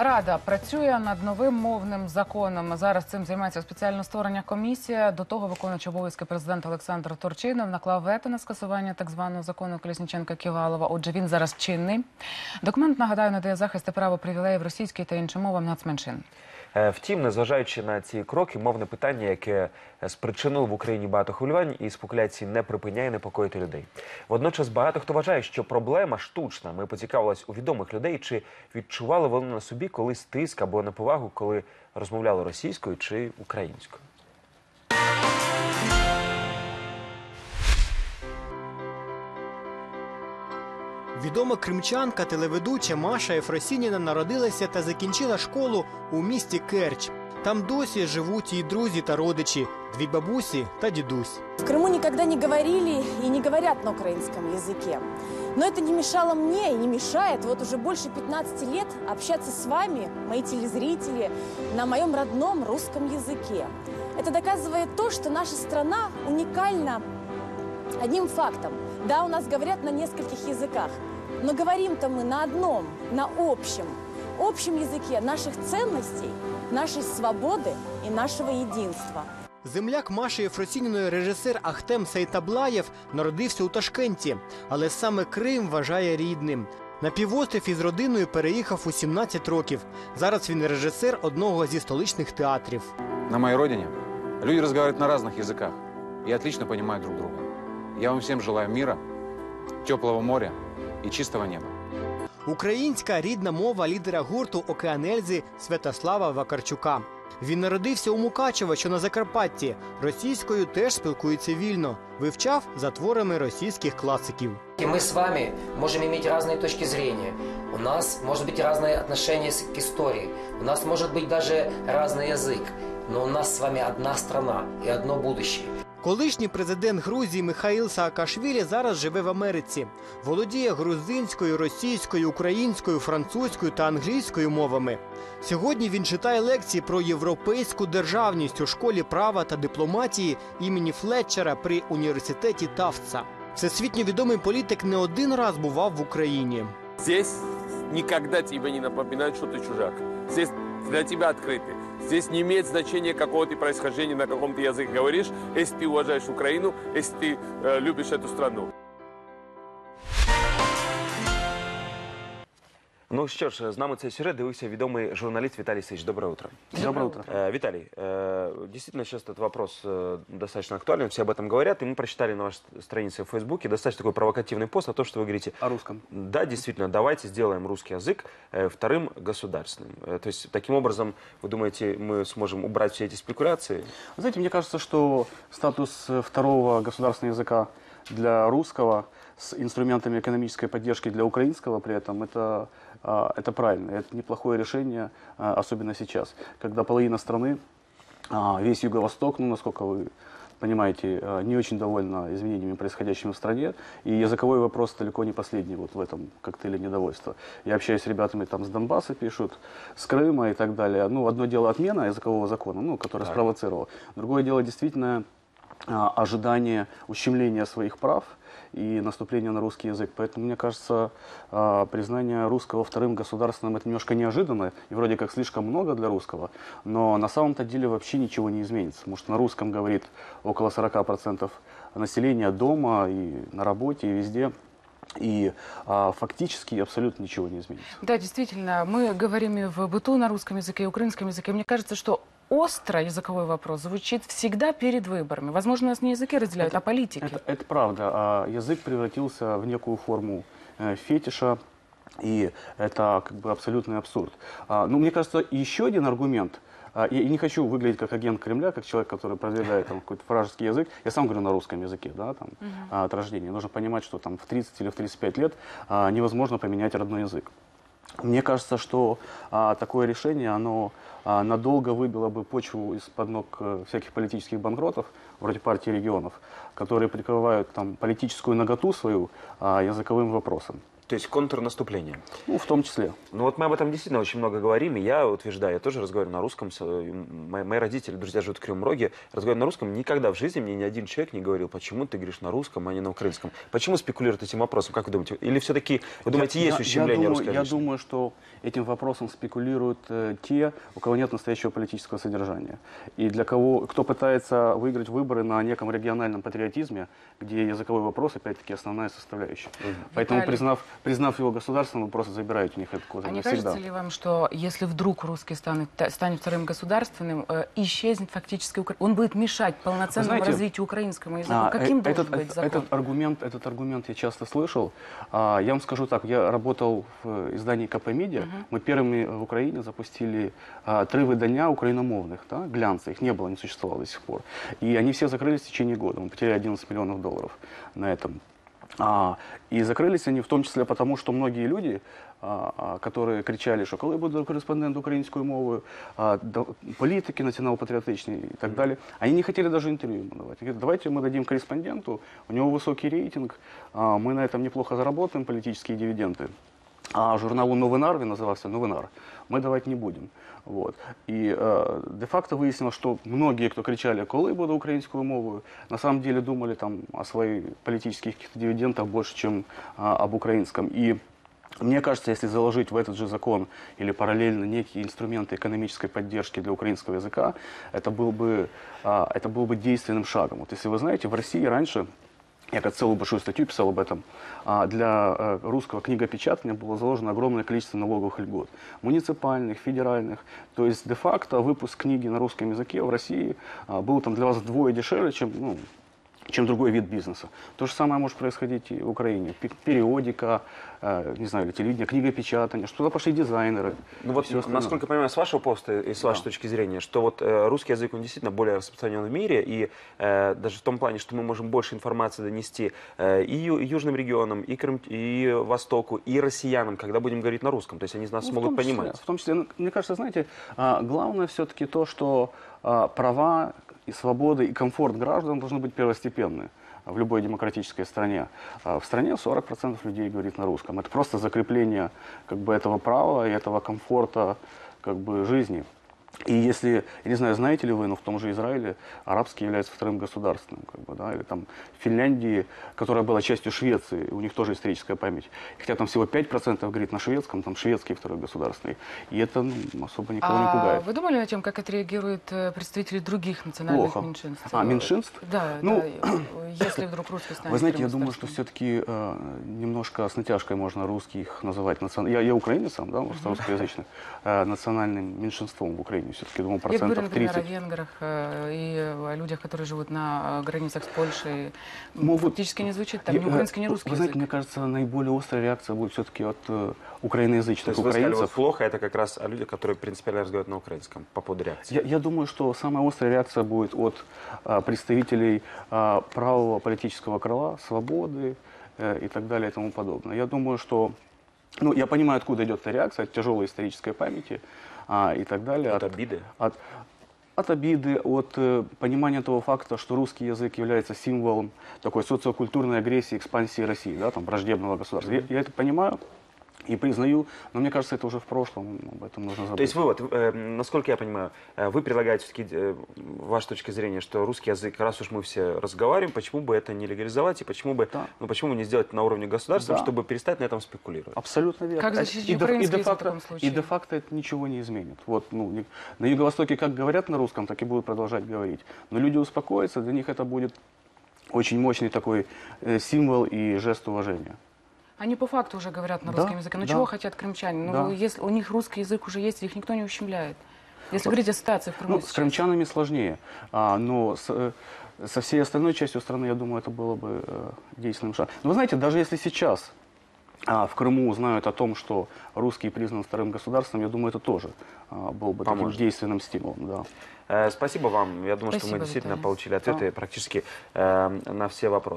Рада працює над новим мовним законом. Зараз цим займається спеціально створення комісія. До того виконуючий обов'язки президент Олександр Торчинов наклав вето на скасування так званого закону Колісніченка Ківалова. Отже, він зараз чинний. Документ нагадаю надає захист і право привілеїв російській та іншим мовам нацменшин. Е, Втім, незважаючи на ці кроки, мовне питання, яке е, спричинило в Україні багато хвилювань і спекуляцій, не припиняє непокоїти людей. Водночас багато хто вважає, що проблема штучна. Ми поцікавились у відомих людей, чи відчували вони на собі колись тиск або неповагу, коли розмовляли російською чи українською. Відома кримчанка, телеведуча Маша Ефросініна народилася та закінчила школу у місті Керч. Там досі живуть її друзі та родичі, дві бабусі та дідусь. В Крыму никогда не говорили и не говорят на украинском языке. Но это не мешало мне и не мешает вот уже больше 15 лет общаться с вами, мои телезрители, на моем родном русском языке. Это доказывает то, что наша страна уникальна одним фактом. Да, у нас говорят на нескольких языках, но говорим-то мы на одном, на общем, общем языке наших ценностей, нашей свободы и нашего единства. Земляк Маші Ефросініної режисер Ахтем Сейтаблаєв народився у Ташкенті, але саме Крим вважає рідним. На півострів із родиною переїхав у 17 років. Зараз він режисер одного зі столичних театрів. На моей родине люди разговаривают на разных языках и отлично понимают друг друга. Я вам всем желаю мира, теплого моря и чистого неба. Українська рідна мова лідера гурту Океанельзи Святослава Вакарчука. Він народився у Мукачево, що на Закарпатті. Російською теж спілкується вільно. Вивчав за творами російських класиків. И мы с вами можем иметь разные точки зрения. У нас может быть разное отношение с- к истории. У нас может быть даже разный язык. Но у нас с вами одна страна и одно будущее. Колишній президент Грузії Михаїл Саакашвілі зараз живе в Америці. Володіє грузинською, російською, українською, французькою та англійською мовами. Сьогодні він читає лекції про європейську державність у школі права та дипломатії імені Флетчера при університеті Тафтса. Всесвітньо відомий політик не один раз бував в Україні. Здесь никогда тебе не напоминают, что ты чужак. Здесь для тебя открыты. Здесь не имеет значения, какого ты происхождения, на каком ты языке говоришь, если ты уважаешь Украину, если ты э, любишь эту страну. Ну що ж, з нами цей сюжет дивився відомий журналист Виталий Сыч. Доброе утро. Доброе утро. Э, Виталий, э, действительно сейчас этот вопрос э, достаточно актуален, все об этом говорят, и мы прочитали на вашей странице в Фейсбуке достаточно такой провокативный пост о том, что вы говорите, О русском. да, действительно, давайте сделаем русский язык э, вторым государственным. Э, то есть таким образом, вы думаете, мы сможем убрать все эти спекуляции? Знаете, мне кажется, что статус э, второго государственного языка для русского с инструментами экономической поддержки для украинского при этом, это, а, это правильно, это неплохое решение, а, особенно сейчас, когда половина страны, а, весь Юго-Восток, ну, насколько вы понимаете, не очень довольна изменениями, происходящими в стране, и языковой вопрос далеко не последний вот в этом коктейле недовольства. Я общаюсь с ребятами там с Донбасса, пишут, с Крыма и так далее. Ну, одно дело отмена языкового закона, ну, который спровоцировал. Другое дело действительно ожидание ущемления своих прав и наступления на русский язык. Поэтому, мне кажется, а, признание русского вторым государственным это немножко неожиданно и вроде как слишком много для русского, но на самом-то деле вообще ничего не изменится. Потому что на русском говорит около 40% населения дома и на работе, и везде. И а, фактически абсолютно ничего не изменится. Да, действительно, мы говорим и в быту на русском языке, и украинском языке. Мне кажется, что остро языковой вопрос звучит всегда перед выборами. Возможно, нас не языки разделяют, а политики. Это, это правда. А язык превратился в некую форму э, фетиша, и это как бы абсолютный абсурд. А, ну, мне кажется, еще один аргумент. а, Я я не хочу выглядеть как агент Кремля, как человек, который продвигает там, какой-то вражеский язык. Я сам говорю на русском языке, да, там, а, от рождения. Нужно понимать, что там в 30 или в 35 лет а, невозможно поменять родной язык. Мне кажется, что а, такое решение, оно а, надолго выбило бы почву из-под ног э, всяких политических банкротов, вроде партии регионов, которые прикрывают там политическую наготу свою а, языковым вопросом. То есть контрнаступление. Ну, в том числе. Ну вот мы об этом действительно очень много говорим, и я утверждаю, я тоже разговариваю на русском, э, мои, мои родители, друзья живут в Кривом Роге, разговариваю на русском, никогда в жизни мне ни один человек не говорил, почему ты говоришь на русском, а не на украинском. Почему спекулируют этим вопросом, как вы думаете? Или все-таки, вы думаете, Я- есть я- ущемление я думаю, русской Я личности? думаю, что этим вопросом спекулируют э, те, у кого нет настоящего политического содержания. И для кого, кто пытается выиграть выборы на неком региональном патриотизме, где языковой вопрос, опять-таки, основная составляющая. Поэтому, Виталий. признав, признав его государственным, вы просто забираете у них этот козырь А не навсегда. кажется ли вам, что если вдруг русский станет, та- станет вторым государственным, э, исчезнет фактически Укра- Он будет мешать полноценному знаете, развитию украинскому языку. А, Каким э, должен этот, быть этот- закон? этот аргумент, этот аргумент я часто слышал. А, я вам скажу так, я работал в издании КП Медиа. Мы первыми в Украине запустили а, три видання украиномовных, да, глянца. Их не было, не существовало до сих пор. И они все закрылись в течение года. Мы потеряли 11 миллионов долларов на этом. А, и закрылись они в том числе потому, что многие люди, а, а, которые кричали, що коли буде кореспондент українською мовою, а, да- політики націонал-патріотичні і так далі, они не хотели даже интервью ему давать. Они говорят, давайте мы дадим корреспонденту, у него высокий рейтинг, а, мы на этом неплохо заработаем, политические дивиденды. А журналу «Новинар», він називався «Новинар», мы давать не будем. Вот. І е, де-факто вияснилось, що многие, кто кричали, коли буде українською мовою, на самом деле думали там о своих политических каких-то дивидендах больше, чем а, об украинском. И мне кажется, если заложить в этот же закон или параллельно некие инструменты экономической поддержки для украинского языка, это был бы, а, это был бы действенным шагом. Вот если вы знаете, в России раньше я как целую большую статью писал об этом. А, Для э, русского книгопечатания было заложено огромное количество налоговых льгот. Муниципальных, федеральных. То есть, де-факто, выпуск книги на русском языке в России а, был там для вас вдвое дешевле, чем, ну, чем другой вид бизнеса. То же самое может происходить и в Украине. Пе- Периодика, э, не знаю, или телевидение, книгопечатание, что туда пошли дизайнеры. Ну вот, насколько я понимаю, с вашего поста и с вашей Да. точки зрения, что вот э, русский язык, он действительно более распространен в мире, и э, даже в том плане, что мы можем больше информации донести э, и ю- южным регионам, и, Крым, и Востоку, и россиянам, когда будем говорить на русском. То есть они нас Ну, в смогут том числе, понимать. В том числе, ну, мне кажется, знаете, а, главное все-таки то, что а, права и свободы и комфорт граждан должны быть первостепенны в любой демократической стране. А В стране 40% людей говорит на русском. Это просто закрепление как бы, этого права и этого комфорта как бы, жизни. И если, я не знаю, знаете ли вы, но в том же Израиле арабский является вторым государственным, как бы, да, или там в Финляндии, которая была частью Швеции, у них тоже историческая память. Хотя там всего 5% говорит на шведском, там шведский второй государственный. И это ну, особо никого не А пугает. вы думали над тем, как отреагируют э, представители других национальных Плохо. меньшинств? А, меньшинств? Да, Ну, да, если вдруг русский станет Вы знаете, я думаю, что все-таки немножко с натяжкой можно русских называть национ... я, я украинец сам, да, может, русскоязычный, э, национальным меньшинством в Украине. Все-таки, думаю, Я говорю, процентов например, 30. о венграх э, и о людях, которые живут на э, границах с Польшей. Могут- Фактически не звучит там Я- ни э, украинский, ни русский Вы знаете, язык. мне кажется, наиболее острая реакция будет все-таки от э, То украиноязычных есть вы сказали, вот украинцев. плохо, это как раз о людях, которые принципиально разговаривают на украинском по поводу реакции. Я, я думаю, что самая острая реакция будет от а, представителей а, правого политического крыла, свободы э, и так далее и тому подобное. Я думаю, что... Ну, я понимаю, откуда идет эта реакция, от тяжелой исторической памяти а, и так далее. От обиды? От, от обиды, от э, понимания того факта, что русский язык является символом такой социокультурной агрессии, экспансии России, да, там, враждебного государства. Я, я это понимаю и признаю, но мне кажется, это уже в прошлом, об этом нужно забыть. То есть вывод, э, насколько я понимаю, э, вы предлагаете все-таки, э, ваша точка зрения, что русский язык, раз уж мы все разговариваем, почему бы это не легализовать и почему бы, Да. ну, почему не сделать на уровне государства, Да. чтобы перестать на этом спекулировать? Абсолютно верно. Как А- защитить и де- и язык в де-факто- таком случае? И де-факто это ничего не изменит. Вот, ну, не- на Юго-Востоке как говорят на русском, так и будут продолжать говорить. Но люди успокоятся, для них это будет очень мощный такой э, символ и жест уважения. Они по факту уже говорят на Да, русском языке. Ну да. чего хотят крымчане? Ну, Да. если у них русский язык уже есть, их никто не ущемляет. Если говорить о ситуации в Крыму Ну, с крымчанами сложнее, а, но с, э, со всей остальной частью страны, я думаю, это было бы э, действенным шагом. Но вы знаете, даже если сейчас а, в Крыму узнают о том, что русский признан вторым государством, я думаю, это тоже а, был бы таким Поможет. действенным стимулом. Да. Э, Спасибо вам. Я думаю, что Спасибо, мы действительно Виталий. получили ответы практически э, на все вопросы.